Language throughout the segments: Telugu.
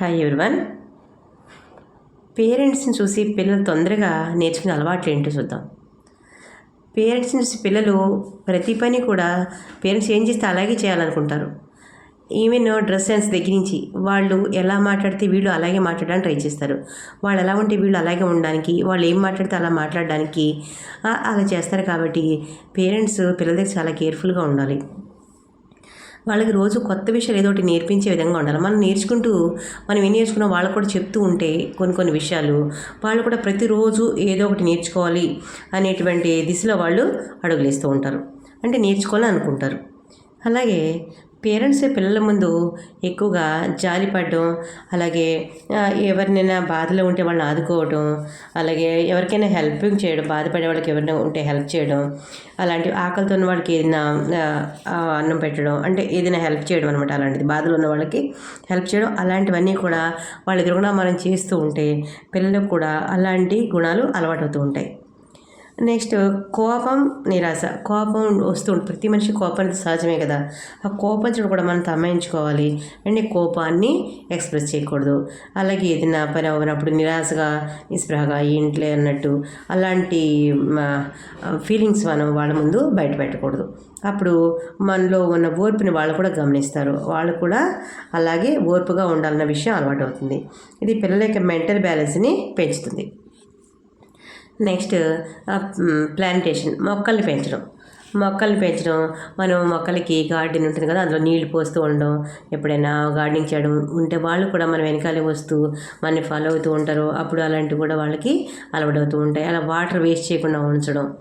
హాయ్ ఎవరివన్ పేరెంట్స్ని చూసి పిల్లలు తొందరగా నేర్చుకునే అలవాట్లు ఏంటో చూద్దాం. పేరెంట్స్ని చూసి పిల్లలు ప్రతి పని కూడా పేరెంట్స్ ఏం చేస్తే అలాగే చేయాలనుకుంటారు. ఈవెన్ డ్రెస్ సెన్స్ దగ్గర నుంచి వాళ్ళు ఎలా మాట్లాడితే వీళ్ళు అలాగే మాట్లాడడానికి ట్రై చేస్తారు. వాళ్ళు ఎలా ఉంటే వీళ్ళు అలాగే ఉండడానికి వాళ్ళు ఏం మాట్లాడితే అలా మాట్లాడడానికి అలా చేస్తారు కాబట్టి పేరెంట్స్ పిల్లల దగ్గర చాలా కేర్ఫుల్గా ఉండాలి. వాళ్ళకి రోజు కొత్త విషయాలు ఏదో ఒకటి నేర్పించే విధంగా ఉండాలి. మనం నేర్చుకుంటూ మనం ఏం నేర్చుకున్నాం వాళ్ళు కూడా చెప్తూ ఉంటే కొన్ని కొన్ని విషయాలు వాళ్ళు కూడా ప్రతిరోజు ఏదో ఒకటి నేర్చుకోవాలి అనేటువంటి దిశలో వాళ్ళు అడుగులేస్తూ ఉంటారు. అంటే నేర్చుకోవాలని అనుకుంటారు. అలాగే పేరెంట్స్ పిల్లల ముందు ఎక్కువగా జాలిపడడం అలాగే ఎవరినైనా బాధలో ఉంటే వాళ్ళని ఆదుకోవడం అలాగే ఎవరికైనా హెల్పింగ్ చేయడం బాధపడే వాళ్ళకి ఎవరైనా ఉంటే హెల్ప్ చేయడం అలాంటి ఆకలితో ఉన్న వాళ్ళకి ఏదైనా అన్నం పెట్టడం అంటే ఏదైనా హెల్ప్ చేయడం అనమాట అలాంటిది. బాధలు ఉన్న వాళ్ళకి హెల్ప్ చేయడం అలాంటివన్నీ కూడా వాళ్ళ ఎదురుగునా మనం చేస్తూ ఉంటే పిల్లలకు కూడా అలాంటి గుణాలు అలవాటవుతూ ఉంటాయి. నెక్స్ట్ కోపం నిరాశ. కోపం వస్తుంది. ప్రతి మనిషి కోపం సహజమే కదా. ఆ కోపం కూడా మనం తమ్మాయించుకోవాలి అంటే కోపాన్ని ఎక్స్ప్రెస్ చేయకూడదు. అలాగే ఏదైనా పని అవ్వనప్పుడు నిరాశగా నిస్పృహగా ఇంట్లో అన్నట్టు అలాంటి ఫీలింగ్స్ మనం వాళ్ళ ముందు బయట పెట్టకూడదు. అప్పుడు మనలో ఉన్న ఓర్పుని వాళ్ళు కూడా గమనిస్తారు. వాళ్ళు కూడా అలాగే ఓర్పుగా ఉండాలన్న విషయం అలవాటు అవుతుంది. ఇది పిల్లల యొక్క మెంటల్ బ్యాలెన్స్ని పెంచుతుంది. నెక్స్ట్ ప్లాంటేషన్ మొక్కల్ని పెంచడం. మొక్కల్ని పెంచడం మనం మొక్కలకి గార్డెన్ ఉంటుంది కదా అందులో నీళ్ళు పోస్తూ ఉండడం ఎప్పుడైనా గార్డెనింగ్ చేయడం ఉంటే వాళ్ళు కూడా మన వెనకాలే వస్తూ మనని ఫాలో అవుతూ ఉంటారు. అప్పుడు అలాంటివి కూడా వాళ్ళకి అలవాటవుతూ ఉంటాయి. అలా వాటర్ వేస్ట్ చేయకుండా ఉంచడం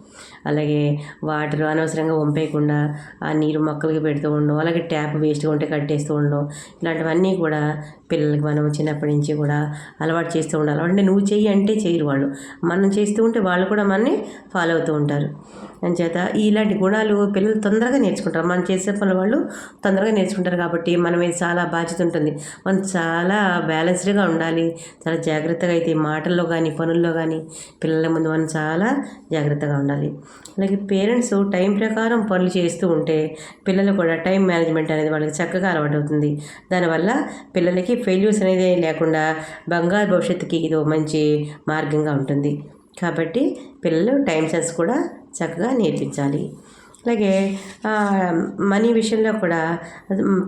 అలాగే వాటర్ అనవసరంగా వంపేయకుండా ఆ నీరు మొక్కలకి పెడుతూ ఉండడం అలాగే ట్యాప్ వేస్ట్గా ఉంటే కట్టేస్తూ ఉండడం ఇలాంటివన్నీ కూడా పిల్లలకి మనం చిన్నప్పటి నుంచి కూడా అలవాటు చేస్తూ ఉండాలి. అంటే నువ్వు చెయ్యి అంటే చేయరు వాళ్ళు. మనం చేస్తూ ఉంటే వాళ్ళు కూడా మనని ఫాలో అవుతూ ఉంటారు. అంచేత ఇలాంటి గుణాలు పిల్లలు తొందరగా నేర్చుకుంటారు. మనం చేసే పనులు వాళ్ళు తొందరగా నేర్చుకుంటారు కాబట్టి మనమే చాలా బాధ్యత ఉంటుంది. మనం చాలా బ్యాలెన్స్డ్గా ఉండాలి. చాలా జాగ్రత్తగా అయితే మాటల్లో కానీ పనుల్లో కానీ పిల్లల ముందు మనం చాలా జాగ్రత్తగా ఉండాలి. అలాగే పేరెంట్స్ టైం ప్రకారం పనులు చేస్తూ ఉంటే పిల్లలు కూడా టైం మేనేజ్మెంట్ అనేది వాళ్ళకి చక్కగా అలవాటు అవుతుంది. దానివల్ల పిల్లలకి ఫెయిల్యూర్స్ అనేది లేకుండా బంగారు భవిష్యత్తుకి ఇది ఒక మంచి మార్గంగా ఉంటుంది. కాబట్టి పిల్లలు టైం సెన్స్ కూడా చక్కగా నేర్పించాలి. అలాగే మనీ విషయంలో కూడా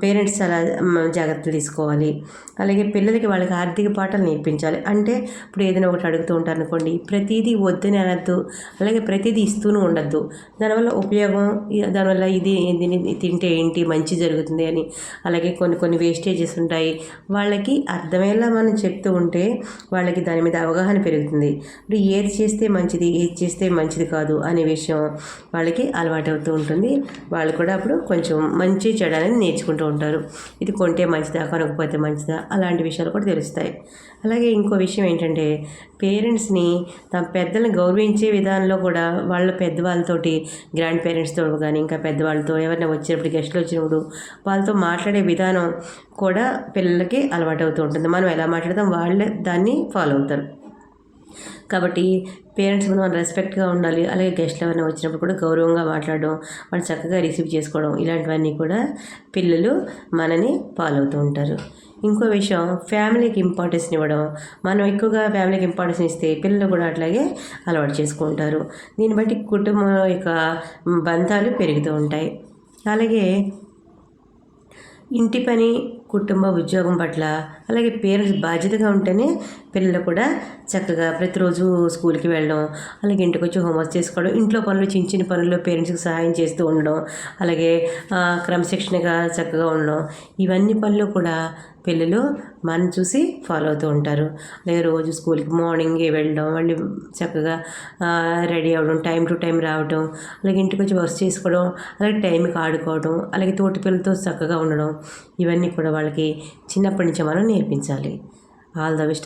పేరెంట్స్ చాలా మ్, జాగ్రత్తలు తీసుకోవాలి. అలాగే పిల్లలకి వాళ్ళకి ఆర్థిక పాఠాలు నేర్పించాలి. అంటే ఇప్పుడు ఏదైనా ఒకటి అడుగుతూ ఉంటారు అనుకోండి ప్రతిదీ వద్దని అనద్దు అలాగే ప్రతిదీ ఇస్తూనే ఉండద్దు. దానివల్ల ఉపయోగం దానివల్ల ఇది దీన్ని తింటే ఏంటి మంచి జరుగుతుంది అని అలాగే కొన్ని కొన్ని వేస్టేజెస్ ఉంటాయి. వాళ్ళకి అర్థమయ్యేలా మనం చెప్తూ ఉంటే వాళ్ళకి దాని మీద అవగాహన పెరుగుతుంది. ఇప్పుడు ఏది చేస్తే మంచిది ఏది చేస్తే మంచిది కాదు అనే విషయం వాళ్ళకి అలవాటు అవుతూ ఉంటుంది. వాళ్ళు కూడా అప్పుడు కొంచెం మంచి చెడు అనేది నేర్చుకుంటూ ఉంటారు. ఇది కొంటే మంచిదా కొనకపోతే మంచిదా అలాంటి విషయాలు కూడా తెలుస్తాయి. అలాగే ఇంకో విషయం ఏంటంటే పేరెంట్స్ని తమ పెద్దలను గౌరవించే విధానంలో కూడా వాళ్ళ పెద్దవాళ్ళతోటి గ్రాండ్ పేరెంట్స్తో కానీ ఇంకా పెద్దవాళ్ళతో ఎవరైనా వచ్చినప్పుడు గెస్ట్లు వచ్చినప్పుడు వాళ్ళతో మాట్లాడే విధానం కూడా పిల్లలకి అలవాటు అవుతూ ఉంటుంది. మనం ఎలా మాట్లాడతాం? వాళ్ళే దాన్ని ఫాలో అవుతారు. కాబట్టి పేరెంట్స్ ముందు మనం రెస్పెక్ట్గా ఉండాలి అలాగే గెస్ట్లు ఎవరైనా వచ్చినప్పుడు కూడా గౌరవంగా మాట్లాడడం వాళ్ళు చక్కగా రిసీవ్ చేసుకోవడం ఇలాంటివన్నీ కూడా పిల్లలు మనని ఫాలో అవుతూ ఉంటారు. ఇంకో విషయం ఫ్యామిలీకి ఇంపార్టెన్స్ ఇవ్వడం. మనం ఎక్కువగా ఫ్యామిలీకి ఇంపార్టెన్స్ ఇస్తే పిల్లలు కూడా అట్లాగే అలవాటు చేసుకుంటారు దీన్ని బట్టి కుటుంబం యొక్క బంధాలు పెరుగుతూ ఉంటాయి. అలాగే ఇంటి పని కుటుంబ ఉద్యోగం పట్ల అలాగే పేరెంట్స్ బాధ్యతగా ఉంటేనే పిల్లలు కూడా చక్కగా ప్రతిరోజు స్కూల్కి వెళ్ళడం అలాగే ఇంటికి వచ్చి హోంవర్క్ చేసుకోవడం ఇంట్లో పనులు చిన్న చిన్న పనుల్లో పేరెంట్స్కి సహాయం చేస్తూ ఉండడం అలాగే క్రమశిక్షణగా చక్కగా ఉండడం ఇవన్నీ పనులు కూడా పిల్లలు మనం చూసి ఫాలో అవుతూ ఉంటారు. అలాగే రోజు స్కూల్కి మార్నింగే వెళ్ళడం మళ్ళీ చక్కగా రెడీ అవ్వడం టైం టు టైం రావడం అలాగే ఇంటికి వచ్చి వర్క్ చేసుకోవడం అలాగే టైంకి ఆడుకోవడం అలాగే తోటి పిల్లలతో చక్కగా ఉండడం ఇవన్నీ కూడా వాళ్ళకి చిన్నప్పటి నుంచి మనం నేర్పించాలి. All the best